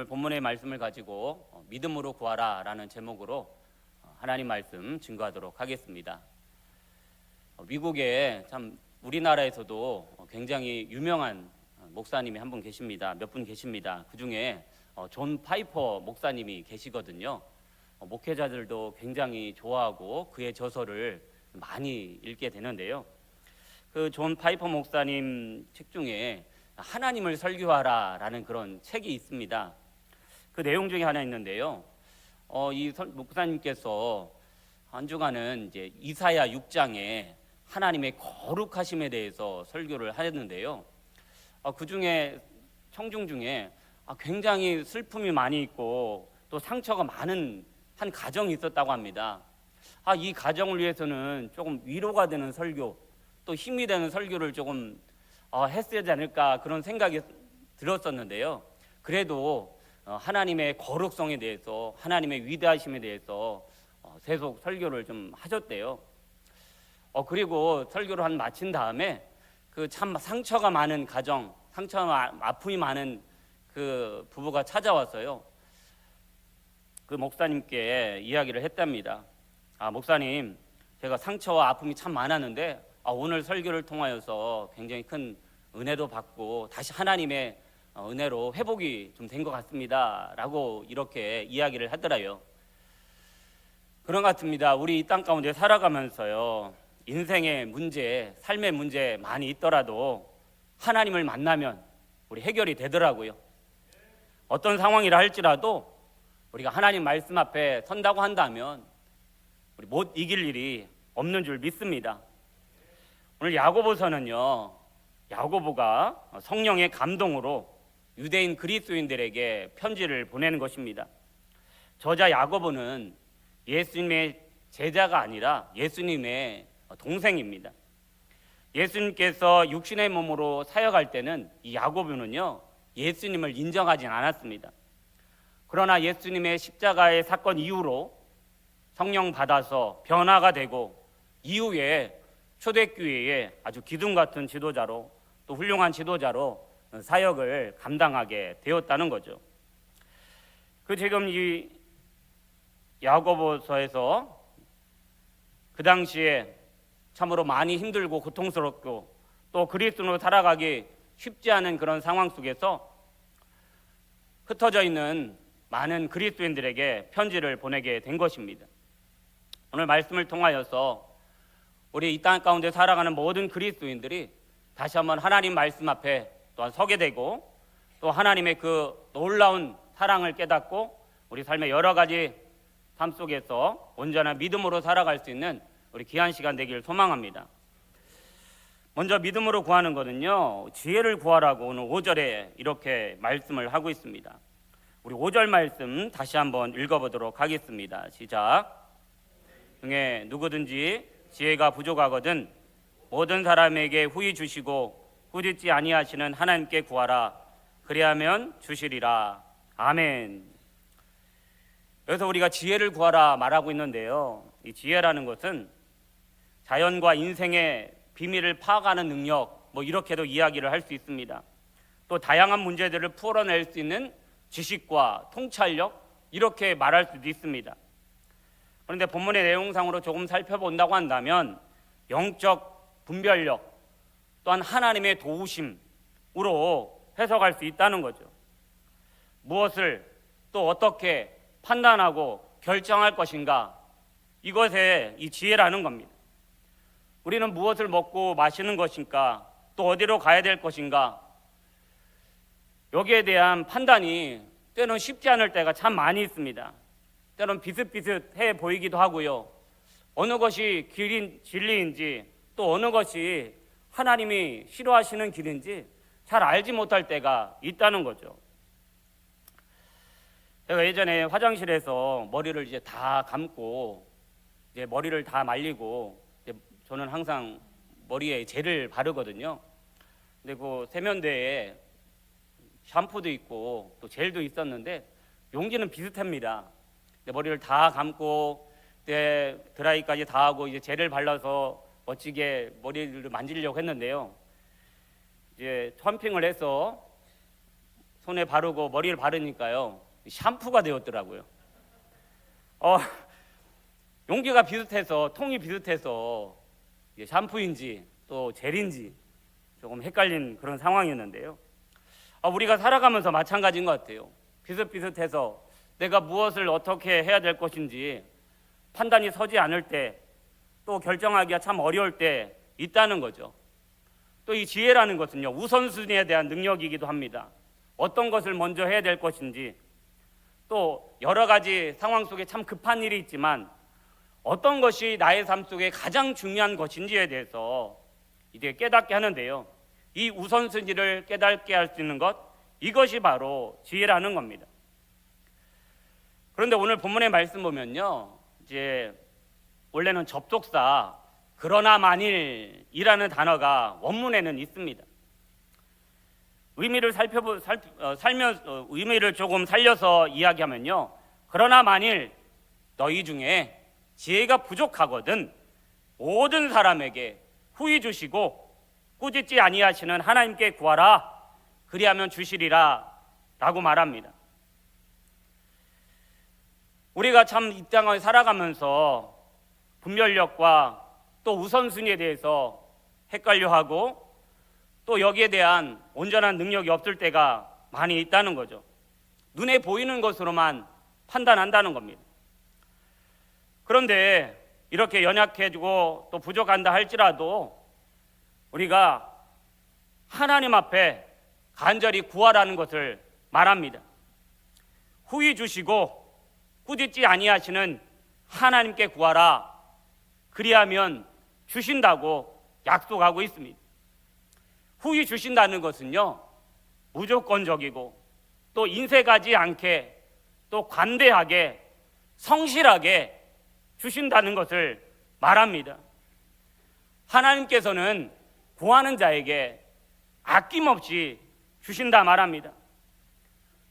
오늘 본문의 말씀을 가지고 어, 믿음으로 구하라 라는 제목으로 어, 하나님 말씀 증거하도록 하겠습니다. 어, 미국에 참 우리나라에서도 어, 굉장히 유명한 어, 목사님이 한 분 계십니다. 몇 분 계십니다. 그 중에 어, 존 파이퍼 목사님이 계시거든요. 어, 목회자들도 굉장히 좋아하고 그의 저서를 많이 읽게 되는데요. 그 존 파이퍼 목사님 책 중에 하나님을 설교하라 라는 그런 책이 있습니다. 그 내용 중에 하나 있는데요. 어, 이 설- 목사님께서 한 주간은 이제 이사야 6장에 하나님의 거룩하심에 대해서 설교를 하였는데요. 어, 그 중에 청중 중에 아, 굉장히 슬픔이 많이 있고 또 상처가 많은 한 가정이 있었다고 합니다. 아, 이 가정을 위해서는 조금 위로가 되는 설교, 또 힘이 되는 설교를 조금 어, 했어야 되지 않을까 그런 생각이 들었었는데요. 그래도 어, 하나님의 거룩성에 대해서 하나님의 위대하심에 대해서 어, 계속 설교를 좀 하셨대요. 어, 그리고 설교를 한 마친 다음에 그 참 상처가 많은 가정, 상처와 아픔이 많은 그 부부가 찾아왔어요. 그 목사님께 이야기를 했답니다. 아, 목사님, 제가 상처와 아픔이 참 많았는데 아, 오늘 설교를 통하여서 굉장히 큰 은혜도 받고 다시 하나님의 어, 은혜로 회복이 좀 된 것 같습니다 라고 이렇게 이야기를 하더라요. 그런 것 같습니다. 우리 이 땅 가운데 살아가면서요. 인생의 문제, 삶의 문제 많이 있더라도 하나님을 만나면 우리 해결이 되더라고요. 어떤 상황이라 할지라도 우리가 하나님 말씀 앞에 선다고 한다면 우리 못 이길 일이 없는 줄 믿습니다. 오늘 야고보서는요. 야고보가 성령의 감동으로 유대인 그리스도인들에게 편지를 보내는 것입니다. 저자 야고보는 예수님의 제자가 아니라 예수님의 동생입니다. 예수님께서 육신의 몸으로 사역할 때는 이 야고보는요 예수님을 인정하진 않았습니다. 그러나 예수님의 십자가의 사건 이후로 성령 받아서 변화가 되고 이후에 초대교회의 아주 기둥 같은 지도자로 또 훌륭한 지도자로 사역을 감당하게 되었다는 거죠. 그 지금 이 야고보서에서 그 당시에 참으로 많이 힘들고 고통스럽고 또 그리스도로 살아가기 쉽지 않은 그런 상황 속에서 흩어져 있는 많은 그리스도인들에게 편지를 보내게 된 것입니다. 오늘 말씀을 통하여서 우리 이 땅 가운데 살아가는 모든 그리스도인들이 다시 한번 하나님 말씀 앞에 또한 서게 되고 또 하나님의 그 놀라운 사랑을 깨닫고 우리 삶의 여러 가지 삶 속에서 온전한 믿음으로 살아갈 수 있는 우리 귀한 시간 되기를 소망합니다. 먼저 믿음으로 구하는 것은요. 지혜를 구하라고 오늘 5절에 이렇게 말씀을 하고 있습니다. 우리 5절 말씀 다시 한번 읽어보도록 하겠습니다. 시작. 중에 누구든지 지혜가 부족하거든 모든 사람에게 후히 주시고 후짓지 아니하시는 하나님께 구하라. 그리하면 주시리라. 아멘. 그래서 우리가 지혜를 구하라 말하고 있는데요. 이 지혜라는 것은 자연과 인생의 비밀을 파악하는 능력, 뭐 이렇게도 이야기를 할 수 있습니다. 또 다양한 문제들을 풀어낼 수 있는 지식과 통찰력 이렇게 말할 수도 있습니다. 그런데 본문의 내용상으로 조금 살펴본다고 한다면 영적 분별력 또한 하나님의 도우심으로 해석할 수 있다는 거죠. 무엇을 또 어떻게 판단하고 결정할 것인가 이것에 이 지혜라는 겁니다. 우리는 무엇을 먹고 마시는 것인가 또 어디로 가야 될 것인가 여기에 대한 판단이 때는 쉽지 않을 때가 참 많이 있습니다. 때론 비슷비슷해 보이기도 하고요. 어느 것이 길인 진리인지 또 어느 것이 하나님이 싫어하시는 길인지 잘 알지 못할 때가 있다는 거죠. 제가 예전에 화장실에서 머리를 이제 다 감고 이제 머리를 다 말리고 저는 항상 머리에 젤을 바르거든요. 근데 그 세면대에 샴푸도 있고 또 젤도 있었는데 용기는 비슷합니다. 머리를 다 감고 드라이까지 다 하고 이제 젤을 발라서 멋지게 머리를 만지려고 했는데요. 이제 펌핑을 해서 손에 바르고 머리를 바르니까요 샴푸가 되었더라고요. 어, 용기가 비슷해서 통이 비슷해서 샴푸인지 또 젤인지 조금 헷갈린 그런 상황이었는데요. 아, 우리가 살아가면서 마찬가지인 것 같아요. 비슷비슷해서 내가 무엇을 어떻게 해야 될 것인지 판단이 서지 않을 때 또 결정하기가 참 어려울 때 있다는 거죠. 또 이 지혜라는 것은요 우선순위에 대한 능력이기도 합니다. 어떤 것을 먼저 해야 될 것인지 또 여러 가지 상황 속에 참 급한 일이 있지만 어떤 것이 나의 삶 속에 가장 중요한 것인지에 대해서 이제 깨닫게 하는데요. 이 우선순위를 깨닫게 할 수 있는 것 이것이 바로 지혜라는 겁니다. 그런데 오늘 본문의 말씀 보면요. 이제 원래는 접속사 그러나 만일이라는 단어가 원문에는 있습니다. 의미를 살펴보 살, 어, 살면 어, 의미를 조금 살려서 이야기하면요. 그러나 만일 너희 중에 지혜가 부족하거든 모든 사람에게 후히 주시고 꾸짖지 아니하시는 하나님께 구하라 그리하면 주시리라라고 말합니다. 우리가 참 이 땅을 살아가면서 분별력과 또 우선순위에 대해서 헷갈려하고 또 여기에 대한 온전한 능력이 없을 때가 많이 있다는 거죠. 눈에 보이는 것으로만 판단한다는 겁니다. 그런데 이렇게 연약해지고 또 부족한다 할지라도 우리가 하나님 앞에 간절히 구하라는 것을 말합니다. 후히 주시고 꾸짖지 아니하시는 하나님께 구하라. 그리하면 주신다고 약속하고 있습니다. 후히 주신다는 것은요, 무조건적이고 또 인색하지 않게 또 관대하게 성실하게 주신다는 것을 말합니다. 하나님께서는 구하는 자에게 아낌없이 주신다 말합니다.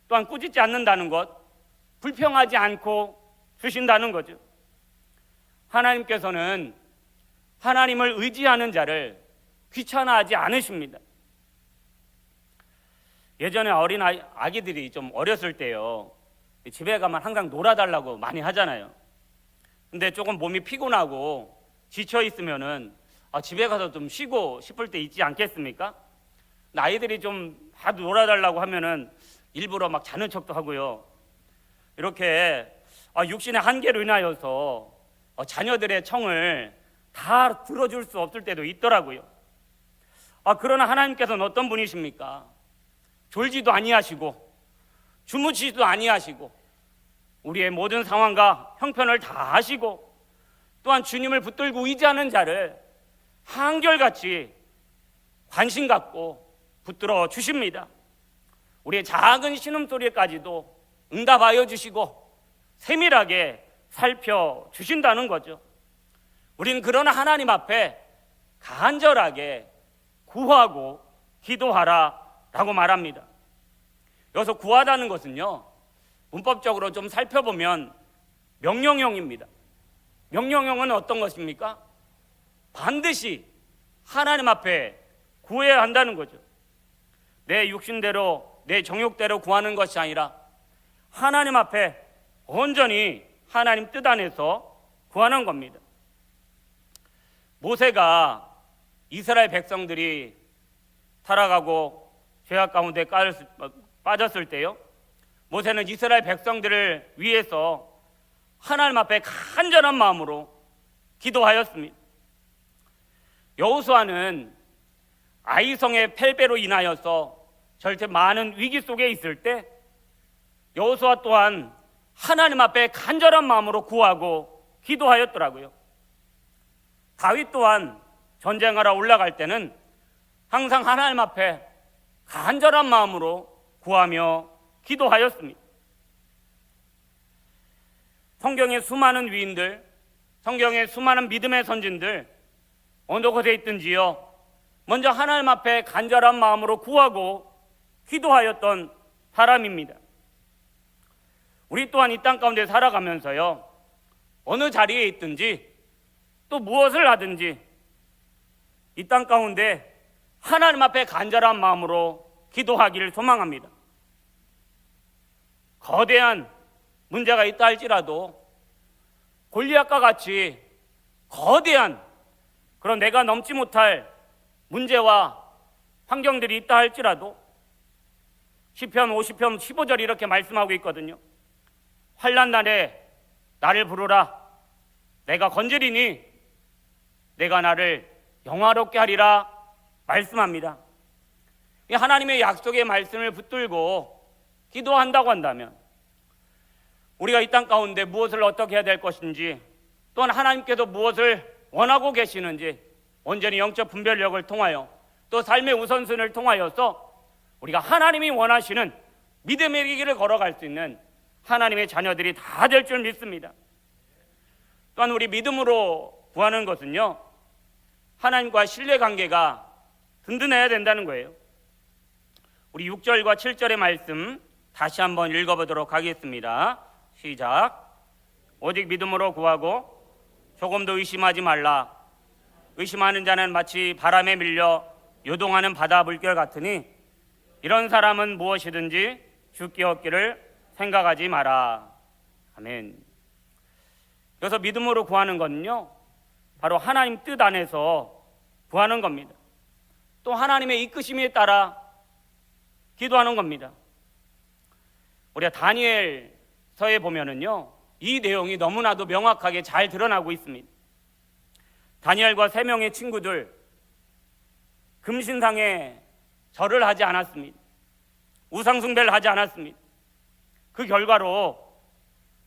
또한 꾸짖지 않는다는 것, 불평하지 않고 주신다는 거죠. 하나님께서는 하나님을 의지하는 자를 귀찮아하지 않으십니다. 예전에 어린 아이, 아기들이 좀 어렸을 때요. 집에 가면 항상 놀아달라고 많이 하잖아요. 근데 조금 몸이 피곤하고 지쳐 있으면은 아, 집에 가서 좀 쉬고 싶을 때 있지 않겠습니까? 아이들이 좀 하도 놀아달라고 하면은 일부러 막 자는 척도 하고요. 이렇게 아, 육신의 한계로 인하여서 어, 자녀들의 청을 다 들어줄 수 없을 때도 있더라고요. 아, 그러나 하나님께서는 어떤 분이십니까? 졸지도 아니하시고 주무시지도 아니하시고 우리의 모든 상황과 형편을 다 아시고 또한 주님을 붙들고 의지하는 자를 한결같이 관심 갖고 붙들어 주십니다. 우리의 작은 신음소리까지도 응답하여 주시고 세밀하게 살펴 주신다는 거죠. 우리는 그러나 하나님 앞에 간절하게 구하고 기도하라 라고 말합니다. 여기서 구하다는 것은요. 문법적으로 좀 살펴보면 명령형입니다. 명령형은 어떤 것입니까? 반드시 하나님 앞에 구해야 한다는 거죠. 내 육신대로 내 정욕대로 구하는 것이 아니라 하나님 앞에 온전히 하나님 뜻 안에서 구하는 겁니다. 모세가 이스라엘 백성들이 타락하고 죄악 가운데 빠졌을 때요. 모세는 이스라엘 백성들을 위해서 하나님 앞에 간절한 마음으로 기도하였습니다. 여호수아는 아이성의 패배로 인하여서 절대 많은 위기 속에 있을 때 여호수아 또한 하나님 앞에 간절한 마음으로 구하고 기도하였더라고요. 다윗 또한 전쟁하러 올라갈 때는 항상 하나님 앞에 간절한 마음으로 구하며 기도하였습니다. 성경의 수많은 위인들, 성경의 수많은 믿음의 선진들 어느 곳에 있든지요. 먼저 하나님 앞에 간절한 마음으로 구하고 기도하였던 사람입니다. 우리 또한 이 땅 가운데 살아가면서요. 어느 자리에 있든지 또 무엇을 하든지 이 땅 가운데 하나님 앞에 간절한 마음으로 기도하기를 소망합니다. 거대한 문제가 있다 할지라도 골리앗과 같이 거대한 그런 내가 넘지 못할 문제와 환경들이 있다 할지라도 시편 50편 15절 이렇게 말씀하고 있거든요. 환란 날에 나를 부르라 내가 건지리니 내가 나를 영화롭게 하리라 말씀합니다. 이 하나님의 약속의 말씀을 붙들고 기도한다고 한다면 우리가 이 땅 가운데 무엇을 어떻게 해야 될 것인지 또한 하나님께서 무엇을 원하고 계시는지 온전히 영적 분별력을 통하여 또 삶의 우선순위를 통하여서 우리가 하나님이 원하시는 믿음의 길을 걸어갈 수 있는 하나님의 자녀들이 다 될 줄 믿습니다. 또한 우리 믿음으로 구하는 것은요. 하나님과 신뢰 관계가 든든해야 된다는 거예요. 우리 6절과 7절의 말씀 다시 한번 읽어보도록 하겠습니다. 시작. 오직 믿음으로 구하고 조금도 의심하지 말라. 의심하는 자는 마치 바람에 밀려 요동하는 바다 물결 같으니 이런 사람은 무엇이든지 죽기 없기를 생각하지 마라. 아멘. 그래서 믿음으로 구하는 것은요, 바로 하나님 뜻 안에서 구하는 겁니다. 또 하나님의 이끄심에 따라 기도하는 겁니다. 우리가 다니엘서에 보면은요, 이 내용이 너무나도 명확하게 잘 드러나고 있습니다. 다니엘과 세 명의 친구들 금신상에 절을 하지 않았습니다. 우상숭배를 하지 않았습니다. 그 결과로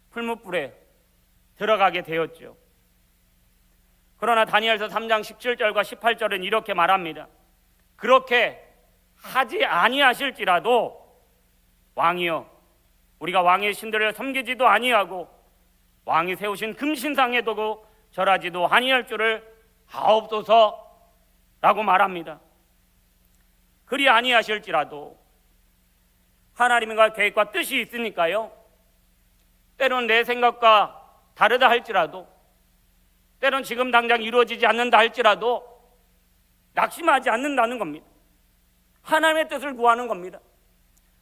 풀무불에 들어가게 되었죠. 그러나 다니엘서 3장 17절과 18절은 이렇게 말합니다. 그렇게 하지 아니하실지라도 왕이여 우리가 왕의 신들을 섬기지도 아니하고 왕이 세우신 금신상에 두고 절하지도 아니할 줄을 하옵소서라고 말합니다. 그리 아니하실지라도 하나님과 계획과 뜻이 있으니까요. 때론 내 생각과 다르다 할지라도 때론 지금 당장 이루어지지 않는다 할지라도 낙심하지 않는다는 겁니다. 하나님의 뜻을 구하는 겁니다.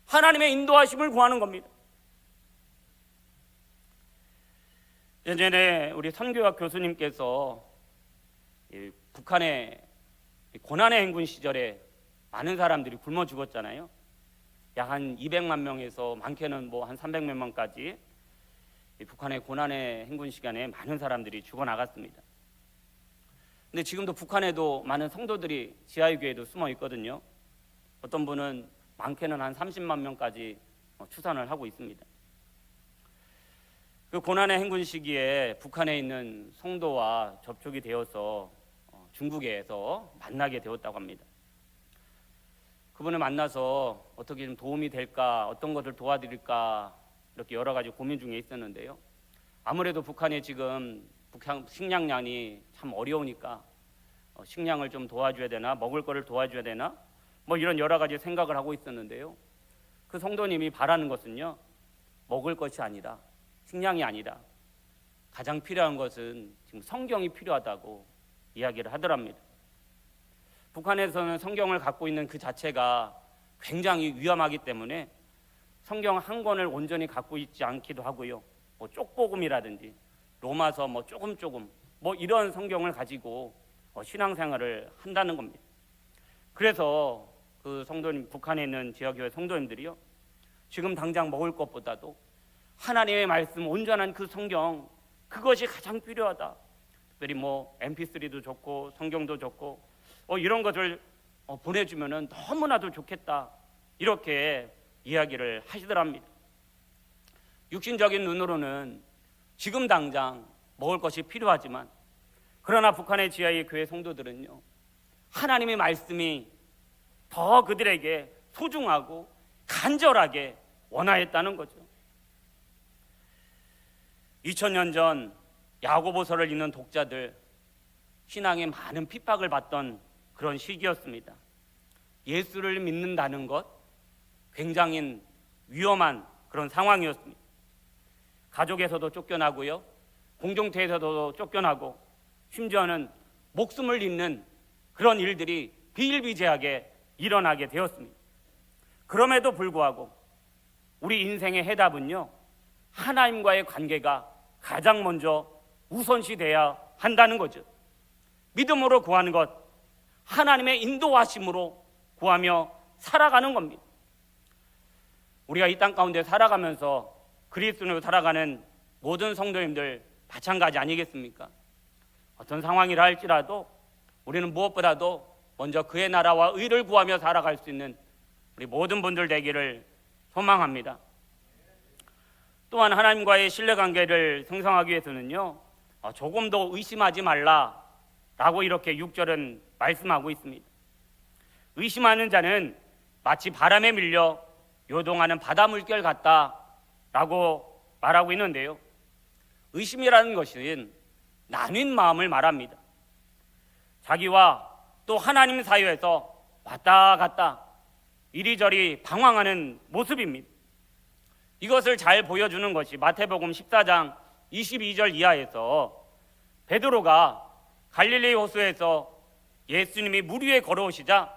하나님의 인도하심을 구하는 겁니다. 예전에 우리 선교학 교수님께서 북한의 고난의 행군 시절에 많은 사람들이 굶어 죽었잖아요. 약 한 200만 명에서 많게는 뭐 한 300몇 명까지 북한의 고난의 행군 시간에 많은 사람들이 죽어 나갔습니다. 근데 지금도 북한에도 많은 성도들이 지하의 교회도 숨어 있거든요. 어떤 분은 많게는 한 30만 명까지 어, 추산을 하고 있습니다. 그 고난의 행군 시기에 북한에 있는 성도와 접촉이 되어서 어, 중국에서 만나게 되었다고 합니다. 그분을 만나서 어떻게 좀 도움이 될까, 어떤 것을 도와드릴까 이렇게 여러 가지 고민 중에 있었는데요. 아무래도 북한에 지금 북한 식량난이 참 어려우니까 어, 식량을 좀 도와줘야 되나, 먹을 거를 도와줘야 되나, 뭐 이런 여러 가지 생각을 하고 있었는데요. 그 성도님이 바라는 것은요, 먹을 것이 아니라 식량이 아니라 가장 필요한 것은 지금 성경이 필요하다고 이야기를 하더랍니다. 북한에서는 성경을 갖고 있는 그 자체가 굉장히 위험하기 때문에 성경 한 권을 온전히 갖고 있지 않기도 하고요. 뭐 쪽복음이라든지 로마서 뭐 조금 조금 뭐 이런 성경을 가지고 어, 신앙생활을 한다는 겁니다. 그래서 그 성도님 북한에 있는 지하교회 성도님들이요. 지금 당장 먹을 것보다도 하나님의 말씀 온전한 그 성경 그것이 가장 필요하다. 특별히 뭐 MP3도 좋고 성경도 좋고 어, 이런 것을 어, 보내주면은 너무나도 좋겠다. 이렇게 이야기를 하시더랍니다. 육신적인 눈으로는 지금 당장 먹을 것이 필요하지만 그러나 북한의 지하의 교회 성도들은요 하나님의 말씀이 더 그들에게 소중하고 간절하게 원하였다는 거죠. 2000년 전 야고보서를 읽는 독자들 신앙에 많은 핍박을 받던 그런 시기였습니다. 예수를 믿는다는 것 굉장히 위험한 그런 상황이었습니다. 가족에서도 쫓겨나고요. 공동체에서도 쫓겨나고 심지어는 목숨을 잃는 그런 일들이 비일비재하게 일어나게 되었습니다. 그럼에도 불구하고 우리 인생의 해답은요. 하나님과의 관계가 가장 먼저 우선시 돼야 한다는 거죠. 믿음으로 구하는 것, 하나님의 인도하심으로 구하며 살아가는 겁니다. 우리가 이 땅 가운데 살아가면서 그리스도로 살아가는 모든 성도님들 마찬가지 아니겠습니까? 어떤 상황이라 할지라도 우리는 무엇보다도 먼저 그의 나라와 의를 구하며 살아갈 수 있는 우리 모든 분들 되기를 소망합니다. 또한 하나님과의 신뢰 관계를 형성하기 위해서는요, 어, 조금 더 의심하지 말라 라고 이렇게 6절은 말씀하고 있습니다. 의심하는 자는 마치 바람에 밀려 요동하는 바다 물결 같다 라고 말하고 있는데요. 의심이라는 것은 나뉜 마음을 말합니다. 자기와 또 하나님 사이에서 왔다 갔다 이리저리 방황하는 모습입니다. 이것을 잘 보여주는 것이 마태복음 14장 22절 이하에서 베드로가 갈릴리 호수에서 예수님이 물 위에 걸어오시자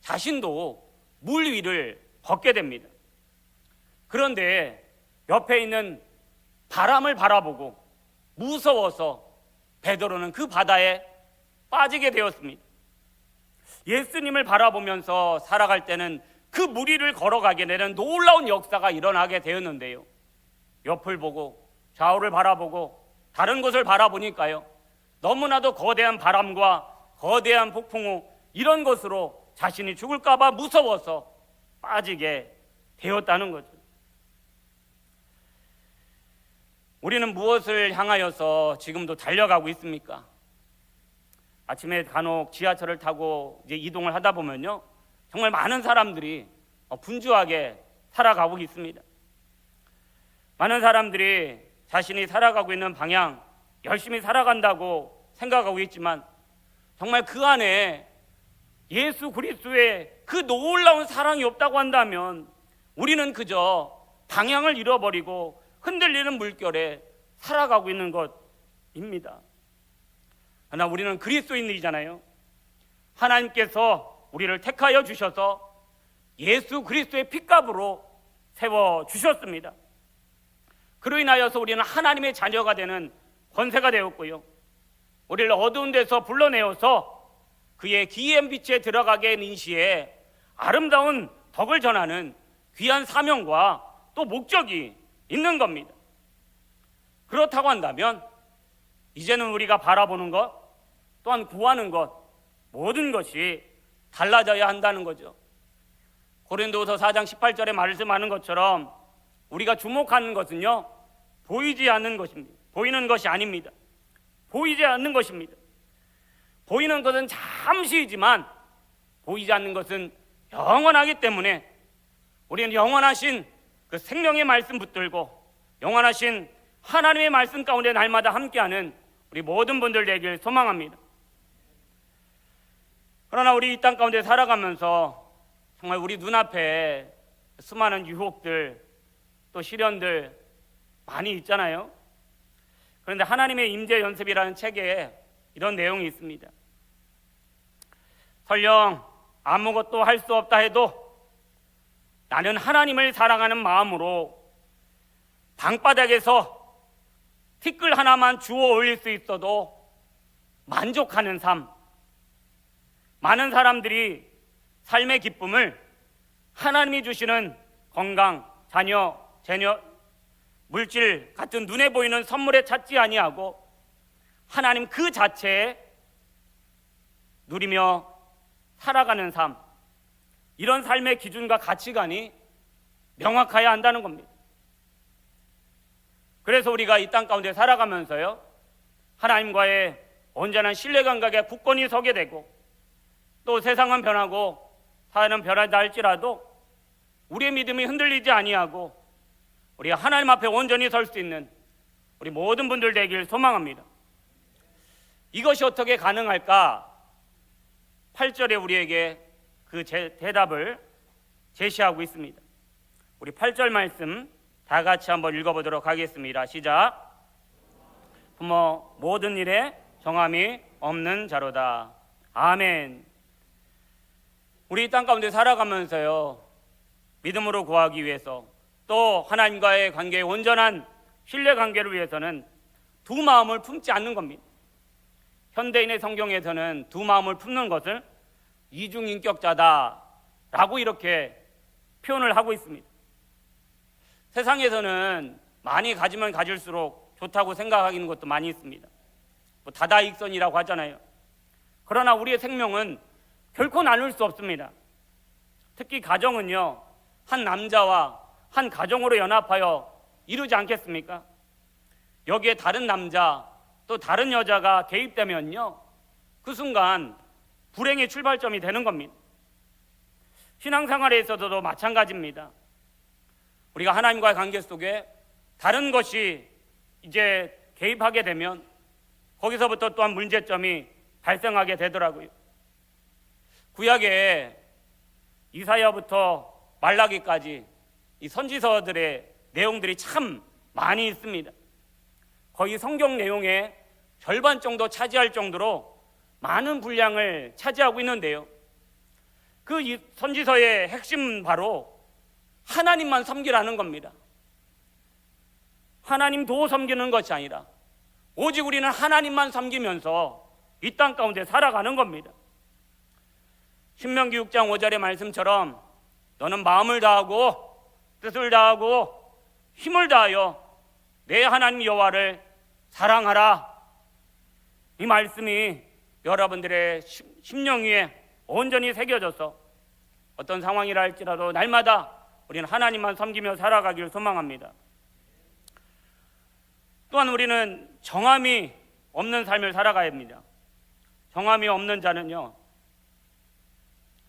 자신도 물 위를 걷게 됩니다. 그런데 옆에 있는 바람을 바라보고 무서워서 베드로는 그 바다에 빠지게 되었습니다. 예수님을 바라보면서 살아갈 때는 그 무리를 걸어가게 되는 놀라운 역사가 일어나게 되었는데요. 옆을 보고 좌우를 바라보고 다른 곳을 바라보니까요. 너무나도 거대한 바람과 거대한 폭풍우 이런 것으로 자신이 죽을까봐 무서워서 빠지게 되었다는 거죠. 우리는 무엇을 향하여서 지금도 달려가고 있습니까? 아침에 간혹 지하철을 타고 이제 이동을 하다 보면요. 정말 많은 사람들이 어, 분주하게 살아가고 있습니다. 많은 사람들이 자신이 살아가고 있는 방향, 열심히 살아간다고 생각하고 있지만 정말 그 안에 예수 그리스도의 그 놀라운 사랑이 없다고 한다면 우리는 그저 방향을 잃어버리고 흔들리는 물결에 살아가고 있는 것입니다. 그러나 우리는 그리스도인이잖아요. 하나님께서 우리를 택하여 주셔서 예수 그리스도의 핏값으로 세워 주셨습니다. 그로 인하여서 우리는 하나님의 자녀가 되는 권세가 되었고요. 우리를 어두운 데서 불러내어서 그의 기이한 빛에 들어가게 하는 시에 아름다운 덕을 전하는 귀한 사명과 또 목적이 있는 겁니다. 그렇다고 한다면 이제는 우리가 바라보는 것 또한 구하는 것 모든 것이 달라져야 한다는 거죠. 고린도서 4장 18절에 말씀하는 것처럼 우리가 주목하는 것은요 보이지 않는 것입니다. 보이는 것이 아닙니다. 보이지 않는 것입니다. 보이는 것은 잠시이지만 보이지 않는 것은 영원하기 때문에 우리는 영원하신 그 생명의 말씀 붙들고 영원하신 하나님의 말씀 가운데 날마다 함께하는 우리 모든 분들 되길 소망합니다. 그러나 우리 이 땅 가운데 살아가면서 정말 우리 눈앞에 수많은 유혹들 또 시련들 많이 있잖아요. 그런데 하나님의 임재 연습이라는 책에 이런 내용이 있습니다. 설령 아무것도 할 수 없다 해도 나는 하나님을 사랑하는 마음으로 방바닥에서 티끌 하나만 주워 올릴 수 있어도 만족하는 삶. 많은 사람들이 삶의 기쁨을 하나님이 주시는 건강, 자녀, 재녀, 물질 같은 눈에 보이는 선물에 찾지 아니하고 하나님 그 자체에 누리며 살아가는 삶 이런 삶의 기준과 가치관이 명확해야 한다는 겁니다. 그래서 우리가 이 땅 가운데 살아가면서요 하나님과의 온전한 신뢰 감각에 굳건히 서게 되고 또 세상은 변하고 사회는 변하다 할지라도 우리의 믿음이 흔들리지 아니하고 우리가 하나님 앞에 온전히 설 수 있는 우리 모든 분들 되길 소망합니다. 이것이 어떻게 가능할까? 8절에 우리에게 그 제, 대답을 제시하고 있습니다. 우리 8절 말씀 다 같이 한번 읽어보도록 하겠습니다. 시작. 부모 모든 일에 정함이 없는 자로다. 아멘. 우리 땅 가운데 살아가면서요 믿음으로 구하기 위해서 또 하나님과의 관계의 온전한 신뢰 관계를 위해서는 두 마음을 품지 않는 겁니다. 현대인의 성경에서는 두 마음을 품는 것을 이중인격자다라고 이렇게 표현을 하고 있습니다. 세상에서는 많이 가지면 가질수록 좋다고 생각하는 것도 많이 있습니다. 뭐 다다익선이라고 하잖아요. 그러나 우리의 생명은 결코 나눌 수 없습니다. 특히 가정은요, 한 남자와 한 가정으로 연합하여 이루지 않겠습니까? 여기에 다른 남자 또 다른 여자가 개입되면요, 그 순간 불행의 출발점이 되는 겁니다. 신앙생활에 있어서도 마찬가지입니다. 우리가 하나님과의 관계 속에 다른 것이 이제 개입하게 되면 거기서부터 또한 문제점이 발생하게 되더라고요. 구약에 이사야부터 말라기까지 이 선지서들의 내용들이 참 많이 있습니다. 거의 성경 내용의 절반 정도 차지할 정도로 많은 분량을 차지하고 있는데요. 그이 선지서의 핵심은 바로 하나님만 섬기라는 겁니다. 하나님 도 섬기는 것이 아니라 오직 우리는 하나님만 섬기면서 이 땅 가운데 살아가는 겁니다. 신명기 6장 5절의 말씀처럼 너는 마음을 다하고 뜻을 다하고 힘을 다하여 내 하나님 여호와를 사랑하라. 이 말씀이 여러분들의 심- 심령 위에 온전히 새겨져서 어떤 상황이라 할지라도 날마다 우리는 하나님만 섬기며 살아가기를 소망합니다. 또한 우리는 정함이 없는 삶을 살아가야 합니다. 정함이 없는 자는요,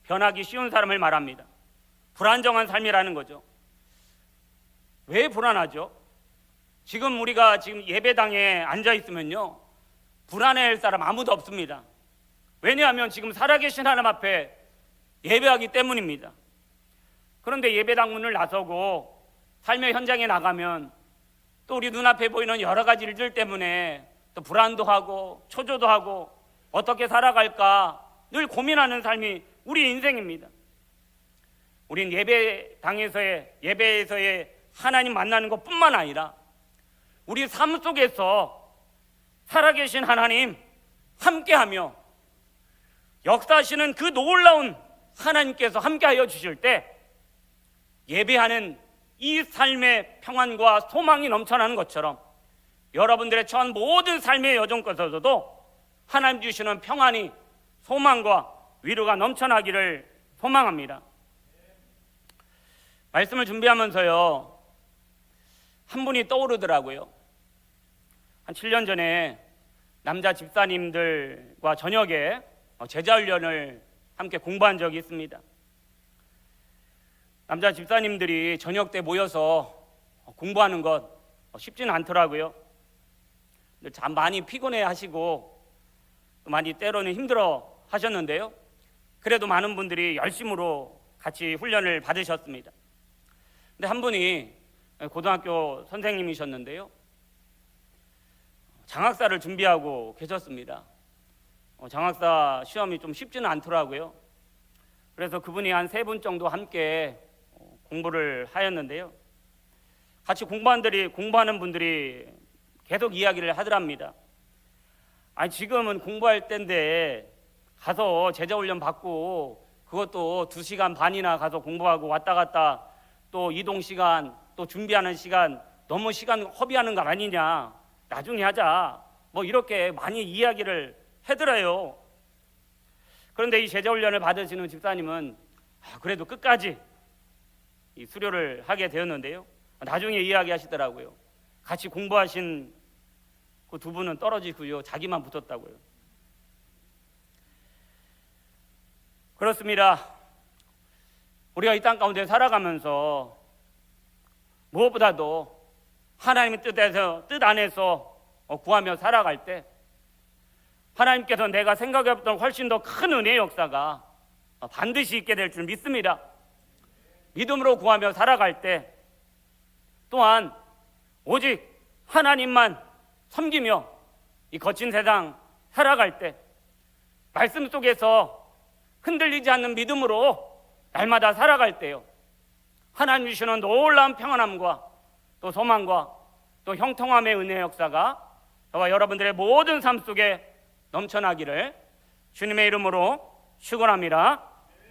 변하기 쉬운 사람을 말합니다. 불안정한 삶이라는 거죠. 왜 불안하죠? 지금 우리가 지금 예배당에 앉아 있으면요, 불안해할 사람 아무도 없습니다. 왜냐하면 지금 살아계신 하나님 앞에 예배하기 때문입니다. 그런데 예배당 문을 나서고 삶의 현장에 나가면 또 우리 눈앞에 보이는 여러 가지 일들 때문에 또 불안도 하고 초조도 하고 어떻게 살아갈까 늘 고민하는 삶이 우리 인생입니다. 우린 예배당에서의 예배에서의 하나님 만나는 것뿐만 아니라 우리 삶 속에서 살아계신 하나님 함께하며 역사하시는 그 놀라운 하나님께서 함께하여 주실 때 예배하는 이 삶의 평안과 소망이 넘쳐나는 것처럼 여러분들의 처한 모든 삶의 여정 것에서도 하나님 주시는 평안이 소망과 위로가 넘쳐나기를 소망합니다. 말씀을 준비하면서요, 한 분이 떠오르더라고요. 한 7년 전에 남자 집사님들과 저녁에 제자훈련을 함께 공부한 적이 있습니다. 남자 집사님들이 저녁 때 모여서 공부하는 것 쉽지는 않더라고요. 참 많이 피곤해 하시고 또 많이 때로는 힘들어 하셨는데요. 그래도 많은 분들이 열심으로 같이 훈련을 받으셨습니다. 근데 한 분이 고등학교 선생님이셨는데요. 장학사를 준비하고 계셨습니다. 어, 장학사 시험이 좀 쉽지는 않더라고요. 그래서 그분이 한 세 분 정도 함께 어, 공부를 하였는데요. 같이 공부하는 분들이, 공부하는 분들이 계속 이야기를 하더랍니다. 아니 지금은 공부할 때인데 가서 제자 훈련 받고 그것도 두 시간 반이나 가서 공부하고 왔다 갔다 또 이동 시간 또 준비하는 시간 너무 시간 허비하는 거 아니냐 나중에 하자 뭐 이렇게 많이 이야기를 해들어요. 그런데 이 제자 훈련을 받으시는 집사님은 아, 그래도 끝까지 이 수료를 하게 되었는데요. 나중에 이야기하시더라고요. 같이 공부하신 그 두 분은 떨어지고요. 자기만 붙었다고요. 그렇습니다. 우리가 이 땅 가운데 살아가면서 무엇보다도 하나님의 뜻에서 뜻 안에서 어, 구하며 살아갈 때 하나님께서 내가 생각해봤던 훨씬 더 큰 은혜의 역사가 어, 반드시 있게 될 줄 믿습니다. 믿음으로 구하며 살아갈 때 또한 오직 하나님만 섬기며 이 거친 세상 살아갈 때 말씀 속에서 흔들리지 않는 믿음으로 날마다 살아갈 때요. 하나님 주시는 놀라운 평안함과 또 소망과 또 형통함의 은혜의 역사가 저와 여러분들의 모든 삶 속에 넘쳐나기를 주님의 이름으로 축원합니다.